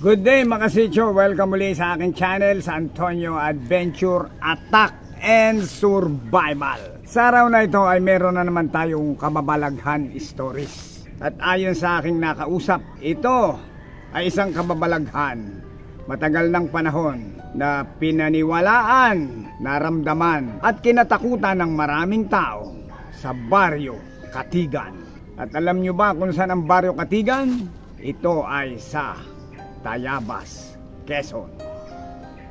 Good day mga kasicho, welcome muli sa aking channel sa Antonio Adventure Attack and Survival. Sa araw na ito ay meron na naman tayong kababalaghan stories. At ayon sa aking nakausap, ito ay isang kababalaghan. Matagal ng panahon na pinaniwalaan, naramdaman at kinatakutan ng maraming tao sa baryo Katigan. At alam nyo ba kung saan ang baryo Katigan? Ito ay sa Tayabas, Quezon.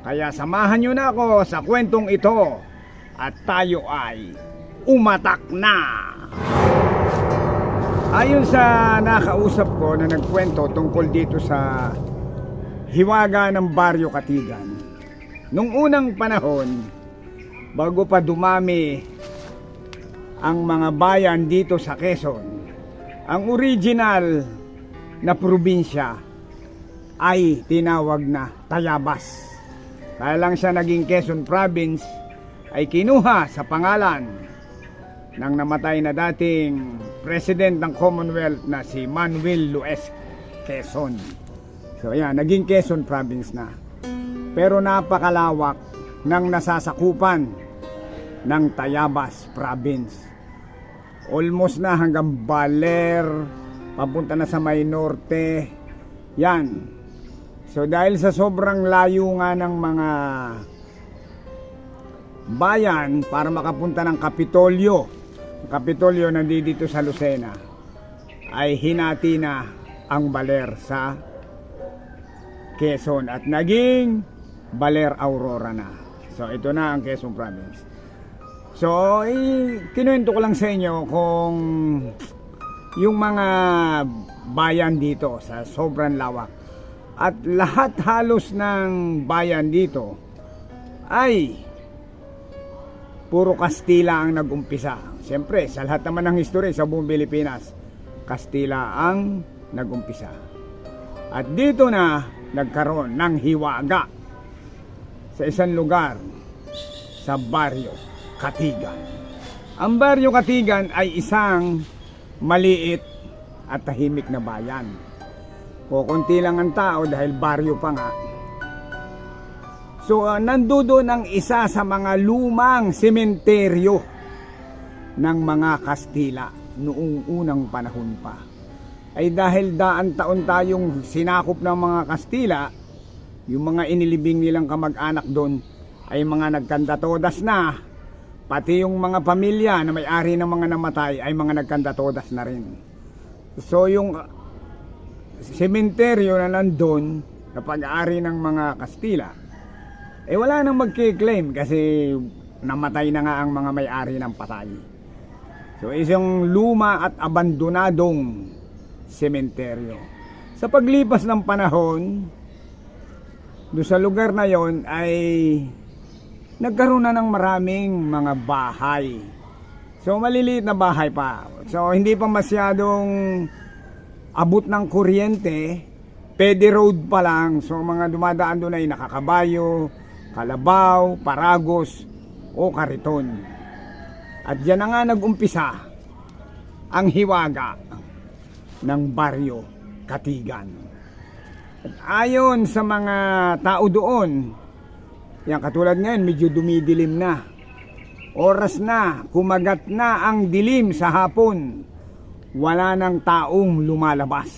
Kaya samahan nyo na ako sa kwentong ito at tayo ay umatak na! Ayon sa nakausap ko na nagkwento tungkol dito sa hiwaga ng Baryo Katigan, nung unang panahon, bago pa dumami ang mga bayan dito sa Quezon, ang original na probinsya ay tinawag na Tayabas. Kaya lang siya naging Quezon Province ay kinuha sa pangalan ng namatay na dating President ng Commonwealth na si Manuel Lues Quezon. So yan, naging Quezon Province na. Pero napakalawak ng nasasakupan ng Tayabas Province. Almost na hanggang Baler, papunta na sa may norte. Yan, So dahil sa sobrang layo nga ng mga bayan para makapunta ng Kapitolyo, Kapitolyo nandito sa Lucena, ay hinati na ang Baler sa Quezon at naging Baler Aurora na. So ito na ang Quezon Province. So, eh, kinuwento ko lang sa inyo kung yung mga bayan dito sa sobrang lawak at lahat halos ng bayan dito ay puro Kastila ang nagumpisa. Siyempre, sa lahat naman ng history sa buong Pilipinas, Kastila ang nagumpisa. At dito na nagkaroon ng hiwaga sa isang lugar sa baryo Katigan. Ang baryo Katigan ay isang maliit at tahimik na bayan kukunti lang ang tao dahil baryo pa nga. So, uh, nandoon ang isa sa mga lumang sementeryo ng mga Kastila noong unang panahon pa. Ay dahil daan taon tayong sinakop ng mga Kastila, yung mga inilibing nilang kamag-anak doon ay mga nagkandatodas na, pati yung mga pamilya na may-ari ng mga namatay ay mga nagkandatodas na rin. So yung sementeryo na nandun na pag-aari ng mga Kastila, eh wala nang magkiklaim kasi namatay na nga ang mga may-ari ng patay. So isang luma at abandonadong sementeryo. Sa paglipas ng panahon, do sa lugar na yon ay nagkaroon na ng maraming mga bahay. So maliliit na bahay pa. So hindi pa masyadong abot ng kuryente, pede road pa lang. So mga dumadaan doon ay nakakabayo, kalabaw, paragos, o kariton. At yan na nga nag-umpisa ang hiwaga ng baryo Katigan. At ayon sa mga tao doon, yan katulad ngayon medyo dumidilim na. Oras na, kumagat na ang dilim sa hapon wala nang taong lumalabas.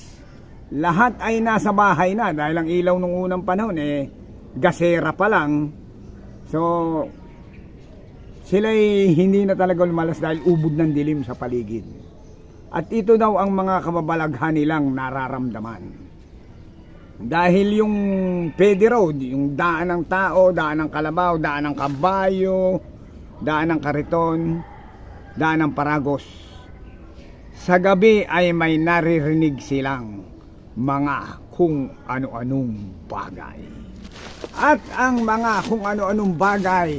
Lahat ay nasa bahay na dahil ang ilaw nung unang panahon eh gasera pa lang. So sila'y hindi na talaga lumalas dahil ubod ng dilim sa paligid. At ito daw ang mga kababalaghan nilang nararamdaman. Dahil yung pede road, yung daan ng tao, daan ng kalabaw, daan ng kabayo, daan ng kariton, daan ng paragos, sa gabi ay may naririnig silang mga kung ano-anong bagay. At ang mga kung ano-anong bagay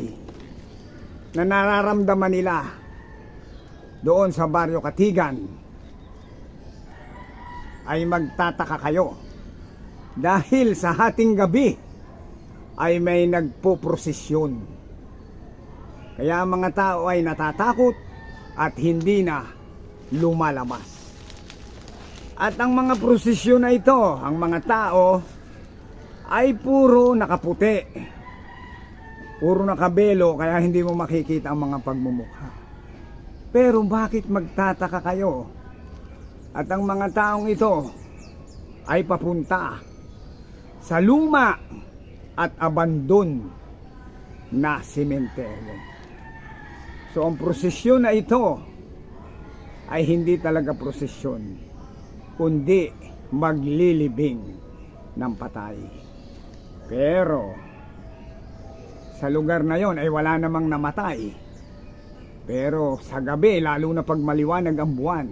na nararamdaman nila doon sa baryo Katigan ay magtataka kayo dahil sa hating gabi ay may nagpo-prosesyon. Kaya ang mga tao ay natatakot at hindi na lumalabas. At ang mga prosesyon na ito, ang mga tao ay puro nakaputi. Puro nakabelo kaya hindi mo makikita ang mga pagmumukha. Pero bakit magtataka kayo? At ang mga taong ito ay papunta sa luma at abandon na sementeryo. So ang prosesyon na ito ay hindi talaga prosesyon, kundi maglilibing ng patay. Pero sa lugar na yon ay wala namang namatay. Pero sa gabi, lalo na pag maliwanag ang buwan,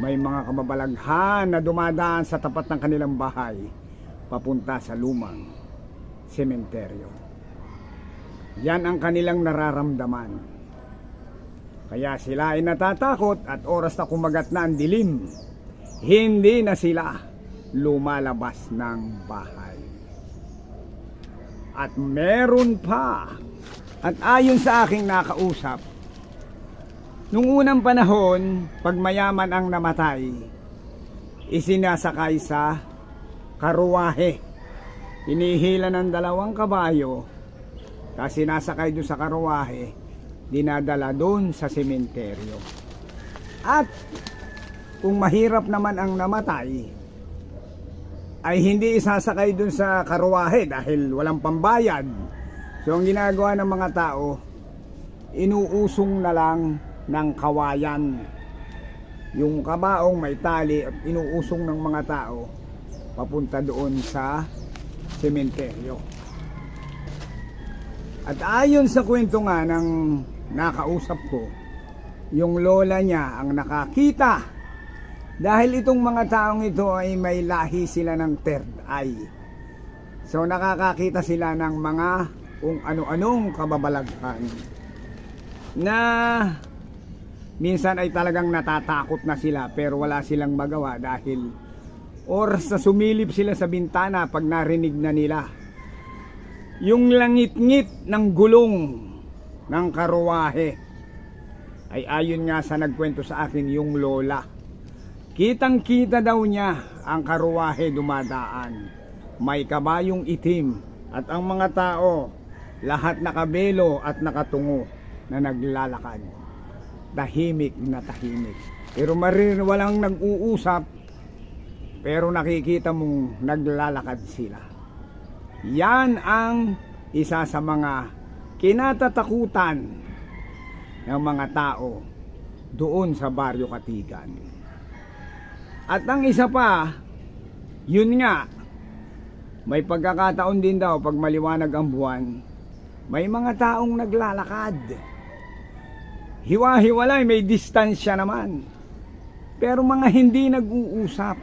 may mga kababalaghan na dumadaan sa tapat ng kanilang bahay papunta sa lumang sementeryo. Yan ang kanilang nararamdaman. Kaya sila ay natatakot at oras na kumagat na ang dilim, hindi na sila lumalabas ng bahay. At meron pa, at ayon sa aking nakausap, nung unang panahon, pag mayaman ang namatay, isinasakay sa karuwahe. Hinihila ng dalawang kabayo, kasi nasakay doon sa karuwahe, dinadala doon sa sementeryo. At kung mahirap naman ang namatay, ay hindi isasakay dun sa karuwahe dahil walang pambayad. So ang ginagawa ng mga tao, inuusong na lang ng kawayan. Yung kabaong may tali at inuusong ng mga tao papunta doon sa sementeryo. At ayon sa kwento nga ng nakausap ko, yung lola niya ang nakakita. Dahil itong mga taong ito ay may lahi sila ng third eye. So nakakakita sila ng mga kung ano-anong kababalaghan. Na minsan ay talagang natatakot na sila pero wala silang magawa dahil oras na sumilip sila sa bintana pag narinig na nila. Yung langit-ngit ng gulong ng karuwahe ay ayon nga sa nagkwento sa akin yung lola Kitang kita daw niya ang karuwahe dumadaan. May kabayong itim at ang mga tao lahat nakabelo at nakatungo na naglalakad. Tahimik na tahimik. Pero marin walang nag-uusap pero nakikita mong naglalakad sila. Yan ang isa sa mga kinatatakutan ng mga tao doon sa Baryo Katigan. At ang isa pa, yun nga, may pagkakataon din daw pag maliwanag ang buwan, may mga taong naglalakad. Hiwa-hiwalay, may distansya naman. Pero mga hindi nag-uusap.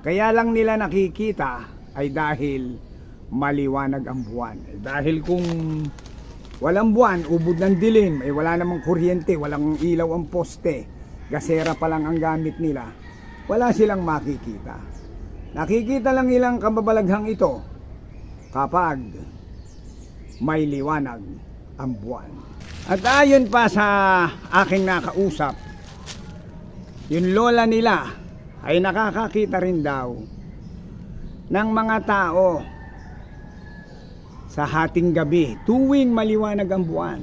Kaya lang nila nakikita ay dahil maliwanag ang buwan. Dahil kung walang buwan, ubod ng dilim, eh wala namang kuryente, walang ilaw ang poste, gasera pa lang ang gamit nila, wala silang makikita. Nakikita lang ilang kababalaghang ito kapag may liwanag ang buwan. At ayon pa sa aking nakausap, yung lola nila ay nakakakita rin daw ng mga tao sa hating gabi tuwing maliwanag ang buwan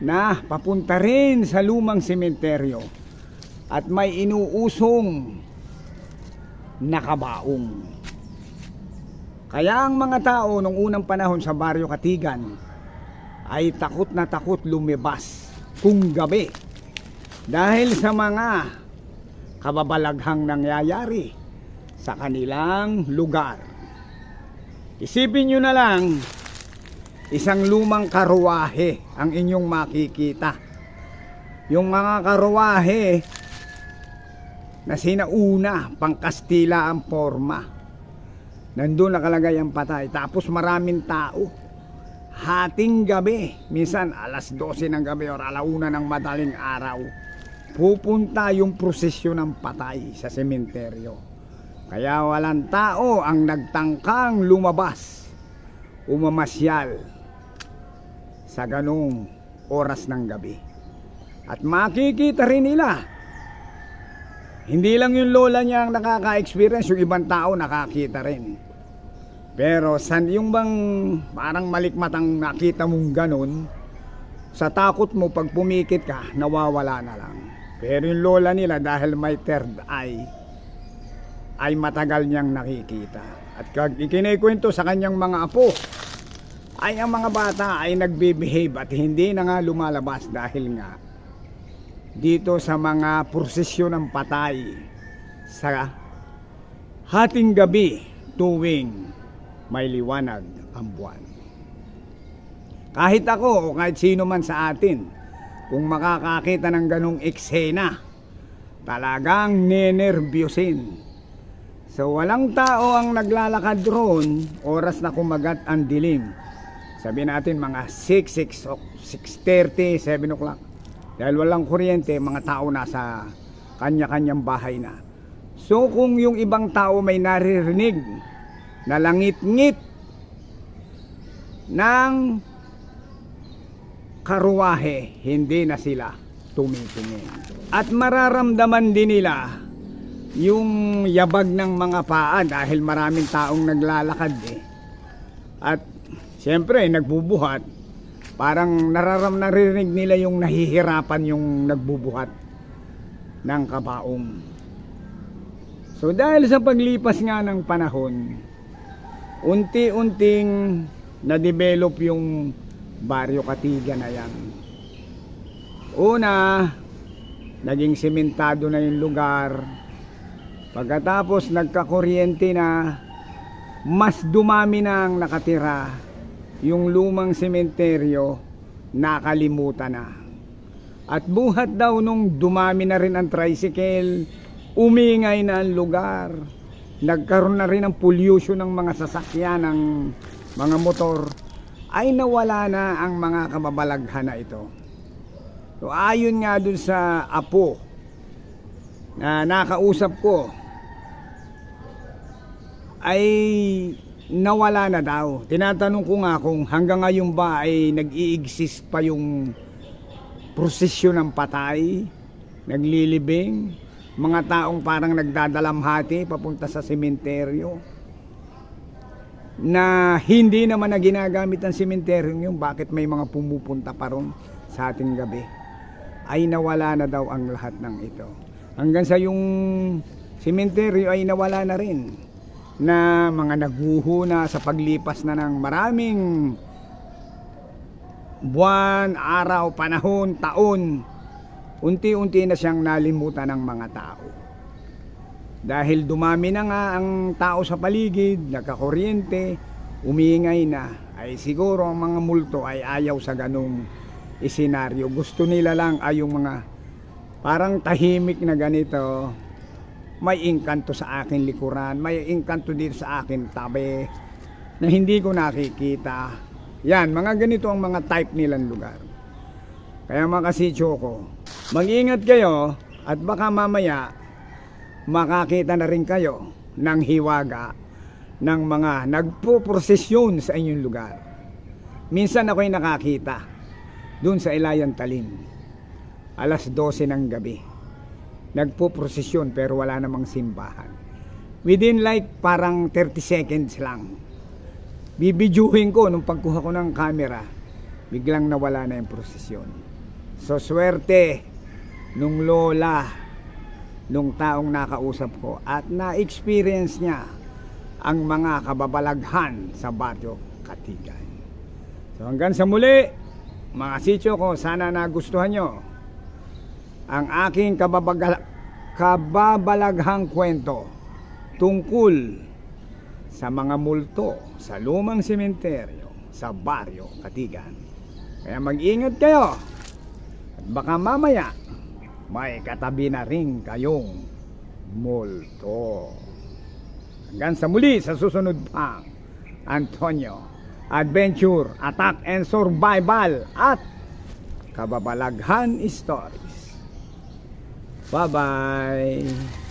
na papunta rin sa lumang sementeryo at may inuusong nakabaong. Kaya ang mga tao nung unang panahon sa Baryo Katigan ay takot na takot lumibas kung gabi dahil sa mga kababalaghang nangyayari sa kanilang lugar. Isipin nyo na lang, isang lumang karuwahe ang inyong makikita. Yung mga karuwahe na sinauna, pang Kastila ang forma. Nandun nakalagay ang patay. Tapos maraming tao. Hating gabi, minsan alas 12 ng gabi or alauna ng madaling araw, pupunta yung prosesyon ng patay sa sementeryo. Kaya walang tao ang nagtangkang lumabas, umamasyal sa ganong oras ng gabi. At makikita rin nila Hindi lang yung lola niya ang nakaka-experience, yung ibang tao nakakita rin. Pero san yung bang parang malikmatang nakita mong ganun, sa takot mo pag pumikit ka, nawawala na lang. Pero yung lola nila dahil may third eye, ay matagal niyang nakikita. At kag ikinikwento sa kanyang mga apo, ay ang mga bata ay nagbe-behave at hindi na nga lumalabas dahil nga dito sa mga prosesyon ng patay sa hating gabi tuwing may liwanag ang buwan. Kahit ako o kahit sino man sa atin, kung makakakita ng ganong eksena, talagang nenervyusin. So walang tao ang naglalakad roon, oras na kumagat ang dilim. Sabi natin mga 6, 6, o 6.30, 7 o'clock. Dahil walang kuryente, mga tao nasa kanya-kanyang bahay na. So kung yung ibang tao may naririnig na langit-ngit ng karuwahe, hindi na sila tumitingin. At mararamdaman din nila yung yabag ng mga paa dahil maraming taong naglalakad eh. At siyempre nagbubuhat, parang nararam naririnig nila yung nahihirapan yung nagbubuhat ng kabaong. So dahil sa paglipas nga ng panahon, unti-unting na-develop yung Baryo Katiga na yan. Una, naging sementado na yung lugar. Pagkatapos nagkakuryente na, mas dumami na ang nakatira. Yung lumang sementeryo, nakalimutan na. At buhat daw nung dumami na rin ang tricycle, umingay na ang lugar. Nagkaroon na rin ng pollution ng mga sasakyan, ng mga motor, ay nawala na ang mga kababalaghan na ito. So ayon nga dun sa apo na nakausap ko ay nawala na daw. Tinatanong ko nga kung hanggang ngayon ba ay nag-i-exist pa yung prosesyon ng patay, naglilibing, mga taong parang nagdadalamhati papunta sa sementeryo na hindi naman na ginagamit ang sementeryo yung bakit may mga pumupunta pa ron sa ating gabi? Ay nawala na daw ang lahat ng ito. Hanggang sa yung sementeryo ay nawala na rin na mga naguhuna sa paglipas na ng maraming buwan, araw, panahon, taon unti-unti na siyang nalimutan ng mga tao dahil dumami na nga ang tao sa paligid, nagkakuryente, umiingay na, ay siguro ang mga multo ay ayaw sa ganong isenaryo. Gusto nila lang ay yung mga parang tahimik na ganito, may engkanto sa akin likuran, may engkanto dito sa akin tabi, na hindi ko nakikita. Yan, mga ganito ang mga type nilang lugar. Kaya mga kasityo ko, mag-ingat kayo at baka mamaya makakita na rin kayo ng hiwaga ng mga nagpo-prosesyon sa inyong lugar. Minsan ako'y nakakita doon sa Ilayan Talin. Alas 12 ng gabi. Nagpo-prosesyon pero wala namang simbahan. Within like parang 30 seconds lang. Bibidyuhin ko nung pagkuha ko ng camera, biglang nawala na yung prosesyon. So swerte nung lola nung taong nakausap ko at na-experience niya ang mga kababalaghan sa Baryo Katigan. So hanggang sa muli, mga sityo ko, sana nagustuhan nyo ang aking kababagal kababalaghang kwento tungkol sa mga multo sa lumang sementeryo sa Baryo Katigan. Kaya mag-ingat kayo at baka mamaya may katabi na rin kayong multo. Hanggang sa muli sa susunod pang Antonio Adventure, Attack and Survival at Kababalaghan Stories. Bye-bye!